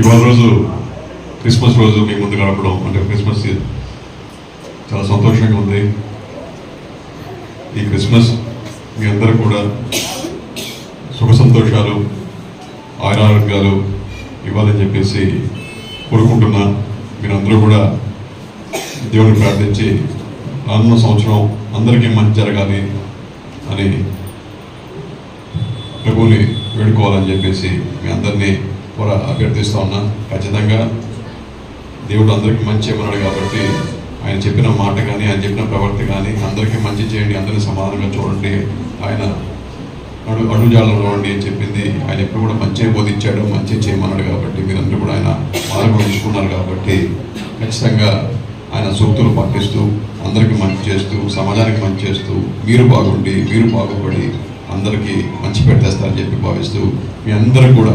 ఇవాళ రోజు క్రిస్మస్ రోజు మీ ముందు గడపడం అంటే క్రిస్మస్ చాలా సంతోషంగా ఉంది. ఈ క్రిస్మస్ మీ అందరూ కూడా సుఖ సంతోషాలు ఆయురారోగ్యాలు ఇవ్వాలని చెప్పేసి కోరుకుంటున్నా. మీరందరూ కూడా దేవుని ప్రార్థించి రానున్న సంవత్సరం అందరికీ మంచి జరగాలి అని ప్రభువుని వేడుకోవాలని చెప్పేసి మీ అందరినీ కూడా అభ్యర్థిస్తూ ఉన్నా. ఖచ్చితంగా దేవుడు అందరికీ మంచి చేయమన్నాడు కాబట్టి ఆయన చెప్పిన మాట కానీ ఆయన చెప్పిన ప్రవర్తి కానీ అందరికీ మంచి చేయండి అందరినీ సమానంగా చూడండి. ఆయన అడు అడుగుజాలలో ఉండి అని చెప్పింది. ఆయన ఎప్పుడు కూడా మంచి బోధించాడు మంచి చేయమన్నాడు కాబట్టి మీరందరూ కూడా ఆయన మార్గం తీసుకున్నారు కాబట్టి ఖచ్చితంగా ఆయన సూక్తులు పట్టిస్తూ అందరికీ మంచి చేస్తూ సమాజానికి మంచి చేస్తూ మీరు బాగుండి మీరు బాగుపడి అందరికీ మంచి పెట్టేస్తారని చెప్పి భావిస్తూ మీ అందరూ కూడా